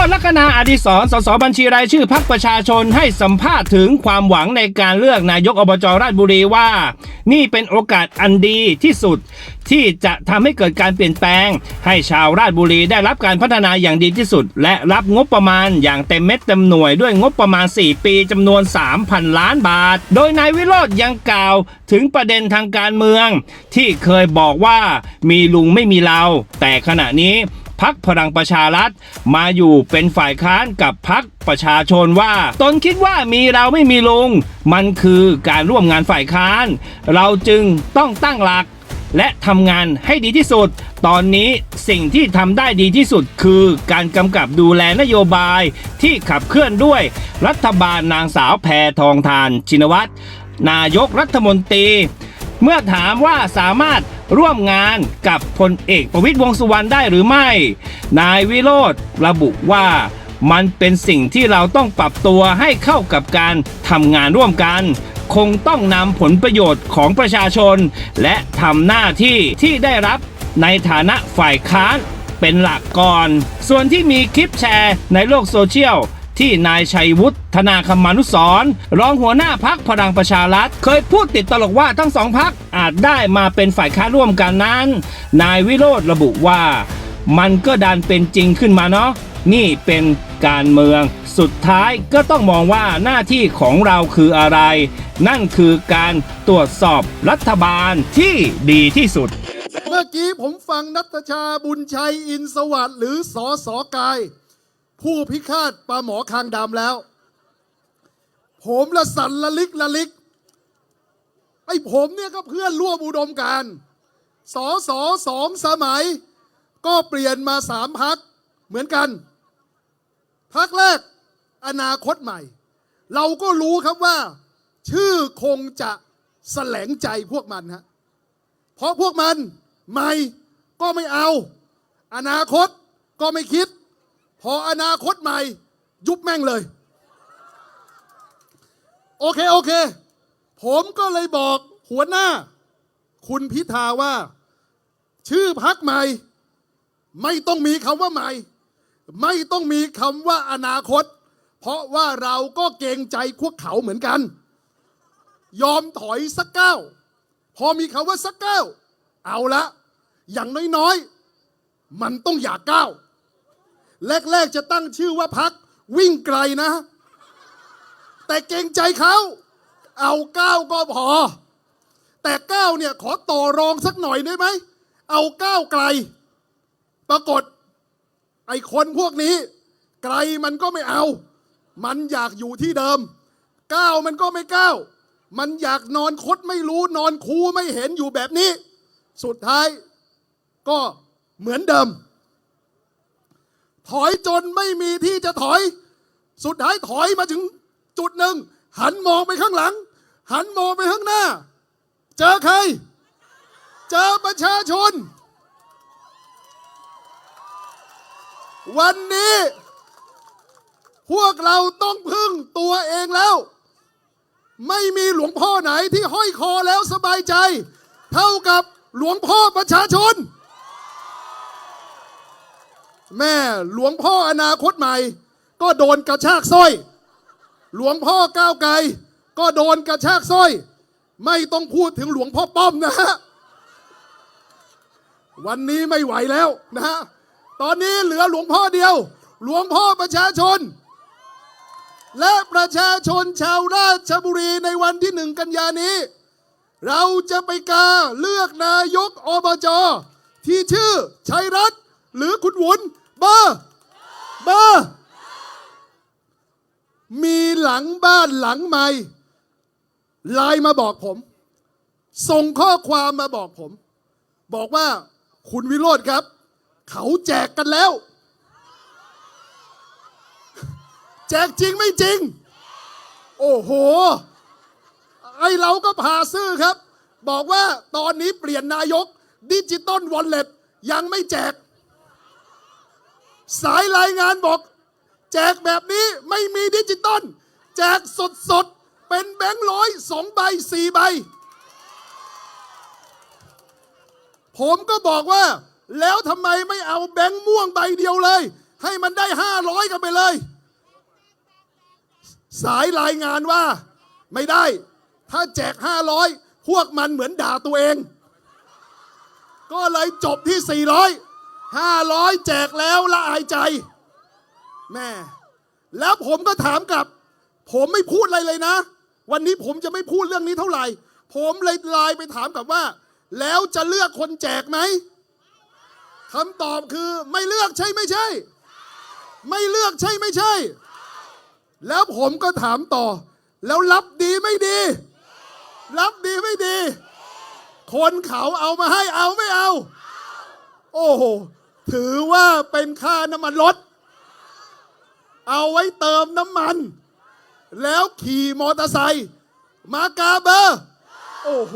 รจน์ลัคนาอดิศรสสบัญชีรายชื่อพักประชาชนให้สัมภาษณ์ถึงความหวังในการเลือกนายกอบจราชบุรีว่า นี่เป็นโอกาสอันดีที่สุด ที่จะทำให้เกิดการเปลี่ยนแปลง ให้ชาวราชบุรีได้รับการพัฒนาอย่างดีที่สุด และรับงบประมาณอย่างเต็มเม็ดเต็มหน่วยด้วยงบประมาณ 4 ปีจำนวน 3,000 ล้านบาท โดยนายวิโรธยังกล่าวถึงประเด็นทางการเมือง ที่เคยบอกว่ามีลุงไม่มีเรา แต่ขณะนี้ พักพลังประชารัฐ มาอยู่เป็นฝ่ายค้านกับพักประชาชนว่า ตนคิดว่ามีเราไม่มีลุง มันคือการร่วมงานฝ่ายค้าน เราจึงต้องตั้งหลักและทำงานให้ดีที่สุด ตอนนี้สิ่งที่ทำได้ดีที่สุดคือการกำกับดูแลนโยบายที่ขับเคลื่อนด้วย รัฐบาลนางสาวแพทองทานชินวัตรนายกรัฐมนตรี เมื่อถามว่าสามารถ ร่วมงานกับพลเอกประวิตยวงสุวรรณได้หรือไม่ นายวิโรธระบุว่ามันเป็นสิ่งที่เราต้องปรับตัวให้เข้ากับการทำงานร่วมกัน คงต้องนำผลประโยชน์ของประชาชน และทำหน้าที่ที่ได้รับในฐานะฝ่ายค้านเป็นหลักก่อน ส่วนที่มีคลิปแชร์ในโลกโซเชียล ที่นายชัยวุฒิธนาคมานุสรรองหัวหน้าพักพลังประชารัฐ เคยพูดติดตลกว่าทั้งสองพักอาจได้มาเป็นฝ่ายค้าร่วมกันนั้น นายวิโรธระบุว่า มันก็ดันเป็นจริงขึ้นมาเนาะนี่เป็นการเมืองสุดท้ายก็ต้องมองว่าหน้าที่ของเราคืออะไร นั่นคือการตรวจสอบรัฐบาลที่ดีที่สุด เมื่อกี้ผมฟังนัตชาบุญชัยอินสวัสดิ์หรือสอสอกาย ผู้พิฆาตปลาหมอคางดำแล้ว ผมละสันละลิกละลิกไอ้ผมเนี่ยก็เพื่อนร่วมอุดมการสอสอสองสมัย ก็เปลี่ยนมาสามพักเหมือนกัน พักแรกอนาคตใหม่ เราก็รู้ครับว่า ชื่อคงจะแสลงใจพวกมันฮะเพราะพวกมันใหม่ก็ไม่เอา อนาคตก็ไม่คิด พออนาคตใหม่ ยุบแม่งเลย โอเค โอเค ผมก็เลยบอกหัวหน้า คุณพิธาว่า ชื่อพักใหม่ ไม่ต้องมีคำว่าใหม่ ไม่ต้องมีคำว่าอนาคต เพราะว่าเราก็เกรงใจพวกเขาเหมือนกัน ยอมถอยสักเก้า พอมีคำว่าสักเก้า เอาละ อย่างน้อยๆ มันต้องอย่าก้าว แรก ๆ จะตั้งชื่อว่าพักวิ่งไกลนะ แต่เกรงใจเขา เอาก้าวก็พอ แต่ก้าวเนี่ยขอต่อรองสักหน่อยได้ไหม เอาก้าวไกล ปรากฏ ไอ้คนพวกนี้ ไกลมันก็ไม่เอา มันอยากอยู่ที่เดิม ก้าวมันก็ไม่ก้าว มันอยากนอนคดไม่รู้นอนคูไม่เห็นอยู่แบบนี้ สุดท้ายก็เหมือนเดิม ถอยจนไม่มีที่จะถอย สุดท้ายถอยมาถึงจุดหนึ่ง หันมองไปข้างหลัง หันมองไปข้างหน้า เจอใคร เจอประชาชน วันนี้ พวกเราต้องพึ่งตัวเองแล้ว ไม่มีหลวงพ่อไหนที่ห้อยคอแล้วสบายใจ เท่ากับหลวงพ่อประชาชน แม่หลวงพ่ออนาคตใหม่ ก็โดนกระชากสร้อย หลวงพ่อก้าวไกล ก็โดนกระชากสร้อย ไม่ต้องพูดถึงหลวงพ่อป้อมนะฮะวันนี้ไม่ไหวแล้วนะฮะตอนนี้เหลือหลวงพ่อเดียว หลวงพ่อประชาชน และประชาชนชาวราชบุรีในวันที่หนึ่งกันยานี้ เราจะไปกาเลือกนายกอบจที่ชื่อชัยรัตน์หรือคุณวุน เบอร์เบอร์มีหลังบ้านหลังใหม่ไลน์มาบอกผม ส่งข้อความมาบอกผม บอกว่าคุณวิโรธครับ เขาแจกกันแล้ว แจกจริงไม่จริง โอ้โห ไอเราก็ผ่าซื่อครับ บอกว่าตอนนี้เปลี่ยนนายกดิจิตอลวอลเล็ตยังไม่แจก สายรายงานบอก แจกแบบนี้ไม่มีดิจิตอลแจกสดสดๆเป็นแบงค์ร้อยสองใบสี่ใบ ผมก็บอกว่า แล้วทำไมไม่เอาแบงค์ม่วงใบเดียวเลย ให้มันได้ห้าร้อยกันไปเลย สายรายงานว่า ไม่ได้ ถ้าแจกห้าร้อยพวกมันเหมือนด่าตัวเอง ก็เลยจบที่สี่ร้อย ห้าร้อยแจกแล้วละอายใจ แม่ แล้วผมก็ถามกลับ ผมไม่พูดอะไรเลยนะ วันนี้ผมจะไม่พูดเรื่องนี้เท่าไหร่ ผมเลยไลน์ไปถามกลับว่า แล้วจะเลือกคนแจกไหมคำตอบคือไม่เลือกใช่ไม่ใช่ ไม่เลือกใช่ไม่ใช่ แล้วผมก็ถามต่อ แล้วรับดีไม่ดี รับดีไม่ดี คนเขาเอามาให้เอาไม่เอา โอ้โห ถือว่าเป็นค่าน้ำมันรถ เอาไว้เติมน้ำมัน แล้วขี่มอเตอร์ไซค์มากาเบอร์โอ้โห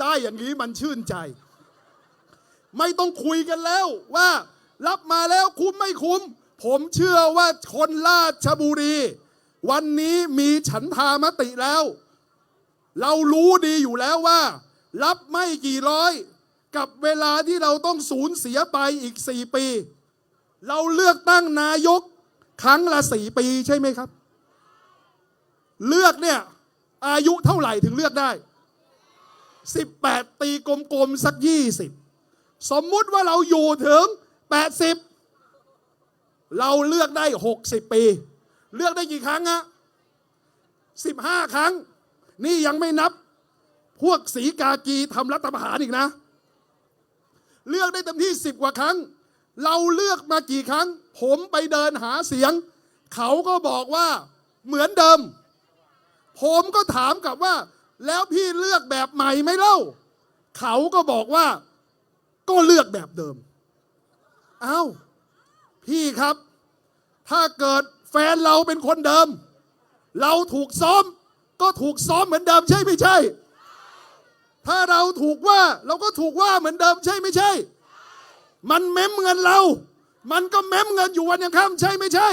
ได้อย่างนี้มันชื่นใจ ไม่ต้องคุยกันแล้วว่า รับมาแล้วคุ้มไม่คุ้ม ผมเชื่อว่าคนราชบุรี วันนี้มีฉันทามติแล้ว เรารู้ดีอยู่แล้วว่า รับไม่กี่ร้อย กับเวลาที่เราต้องสูญเสียไปอีกสี่ปี เราเลือกตั้งนายกครั้งละสี่ปีใช่ไหมครับ เลือกเนี่ยอายุเท่าไหร่ถึงเลือกได้ 18 ตีกลมๆสัก 20 สมมุติว่าเราอยู่ถึง 80 เราเลือกได้ 60 ปี เลือกได้กี่ครั้งอะ15 ครั้ง นี่ยังไม่นับ พวกสีกากีทำรัฐประหารอีกนะ เลือกได้เต็มที่ 10 กว่าครั้ง เราเลือกมากี่ครั้ง ผมไปเดินหาเสียง เขาก็บอกว่าเหมือนเดิม ผมก็ถามกลับว่า แล้วพี่เลือกแบบใหม่ไหมเล่า เขาก็บอกว่า ก็เลือกแบบเดิม เอ้า พี่ครับ ถ้าเกิดแฟนเราเป็นคนเดิม เราถูกซ้อม ก็ถูกซ้อมเหมือนเดิมใช่ไม่ใช่ ถ้าเราถูกว่าเราก็ถูกว่าเหมือนเดิมใช่ไม่ใช่ มันเม้มเงินเรา มันก็เม้มเงินอยู่วันยังค่ำใช่ไม่ใช่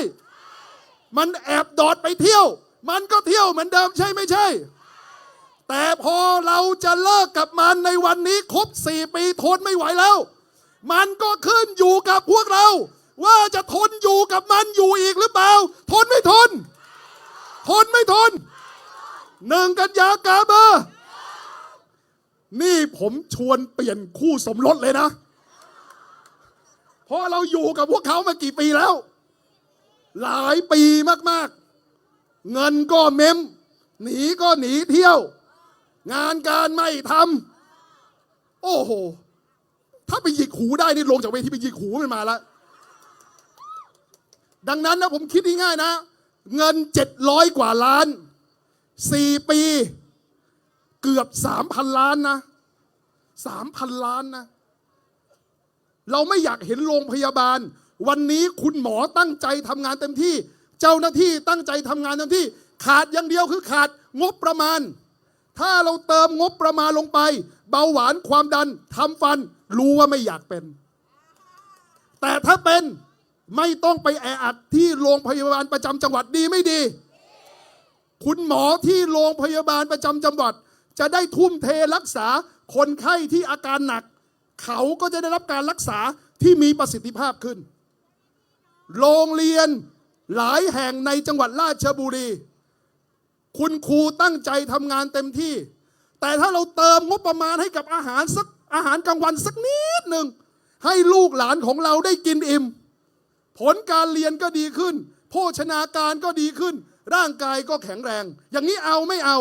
มันแอบดอดไปเที่ยว มันก็เที่ยวเหมือนเดิมใช่ไม่ใช่ แต่พอเราจะเลิกกับมันในวันนี้ครบสี่ปีทนไม่ไหวแล้ว มันก็ขึ้นอยู่กับพวกเรา ว่าจะทนอยู่กับมันอยู่อีกหรือเปล่า ทนไม่ทน ทนไม่ทนหนึ่งกันยากาเบอร์ นี่ผมชวนเปลี่ยนคู่สมรสเลยนะ เพราะเราอยู่กับพวกเขามากี่ปีแล้ว หลายปีมากๆ เงินก็เม้ม หนีก็หนีเที่ยว งานการไม่ทำโอ้โห ถ้าไปหยิกหูได้นี่ลงจากเวทีไปหยิกหูมันมาแล้ว ดังนั้นนะผมคิดง่ายๆนะ เงินเจ็ดร้อยกว่าล้านสี่ปี เกือบสามพันล้านนะสามพันล้านนะ เราไม่อยากเห็นโรงพยาบาล วันนี้คุณหมอตั้งใจทำงานเต็มที่ เจ้าหน้าที่ตั้งใจทำงานเต็มที่ ขาดอย่างเดียวคือขาดงบประมาณ ถ้าเราเติมงบประมาณลงไป เบาหวานความดันทำฟัน รู้ว่าไม่อยากเป็น แต่ถ้าเป็นไม่ต้องไปแออัดที่โรงพยาบาลประจำจังหวัดดีไม่ดี คุณหมอที่โรงพยาบาลประจำจังหวัด จะได้ทุ่มเทรักษาคนไข้ที่อาการหนัก เขาก็จะได้รับการรักษาที่มีประสิทธิภาพขึ้น โรงเรียนหลายแห่งในจังหวัดราชบุรี คุณครูตั้งใจทำงานเต็มที่ แต่ถ้าเราเติมงบประมาณให้กับอาหารสักอาหารกลางวันสักนิดหนึ่งให้ลูกหลานของเราได้กินอิ่ม ผลการเรียนก็ดีขึ้น โภชนาการก็ดีขึ้น ร่างกายก็แข็งแรง อย่างนี้เอาไม่เอา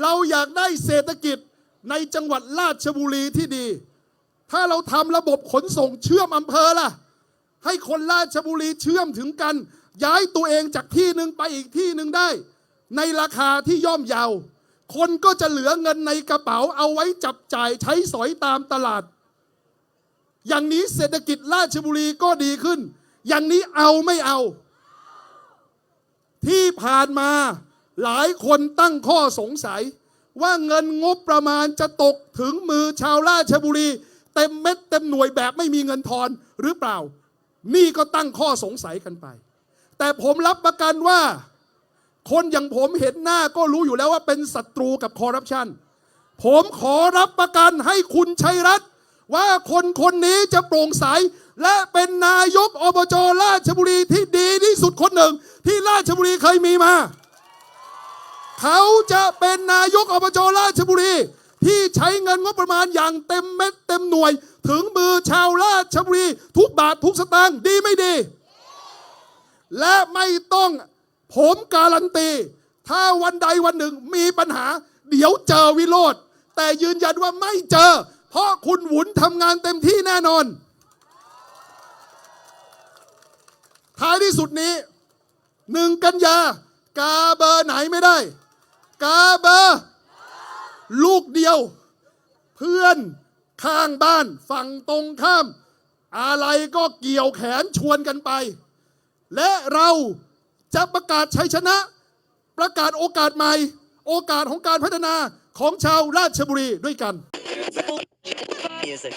เราอยากได้เศรษฐกิจในจังหวัดราชบุรีที่ดี ถ้าเราทำระบบขนส่งเชื่อมอำเภอล่ะ ให้คนราชบุรีเชื่อมถึงกัน ย้ายตัวเองจากที่หนึ่งไปอีกที่หนึ่งได้ ในราคาที่ย่อมเยาว คนก็จะเหลือเงินในกระเป๋าเอาไว้จับจ่ายใช้สอยตามตลาด อย่างนี้เศรษฐกิจราชบุรีก็ดีขึ้น อย่างนี้เอาไม่เอา ที่ผ่านมา หลายคนตั้งข้อสงสัย ว่าเงินงบประมาณจะตกถึงมือชาวราชบุรี เต็มเม็ดเต็มหน่วยแบบไม่มีเงินทอนหรือเปล่า นี่ก็ตั้งข้อสงสัยกันไป แต่ผมรับประกันว่า คนอย่างผมเห็นหน้าก็รู้อยู่แล้วว่าเป็นศัตรูกับคอร์รัปชันผมขอรับประกันให้คุณชัยรัตน์ว่าคนคนนี้จะโปร่งใส และเป็นนายกอบจราชบุรีที่ดีที่สุดคนหนึ่ง ที่ราชบุรีเคยมีมา เขาจะเป็นนายกอบจราชบุรี ที่ใช้เงินงบประมาณอย่างเต็มเม็ดเต็มหน่วย ถึงมือชาวราชบุรี ทุกบาททุกสตางค์ดีไม่ดี และไม่ต้องผมการันตี ถ้าวันใดวันหนึ่งมีปัญหา เดี๋ยวเจอวิโรธแต่ยืนยันว่าไม่เจอ เพราะคุณหวุนทำงานเต็มที่แน่นอน ท้ายที่สุดนี้หนึ่งกันยากาเบอร์ไหนไม่ได้ กาเบอร์ลูกเดียว เพื่อนข้างบ้านฝั่งตรงข้าม อะไรก็เกี่ยวแขนชวนกันไป และเราจะประกาศชัยชนะ ประกาศโอกาสใหม่ โอกาสของการพัฒนาของชาวราชบุรีด้วยกัน Music.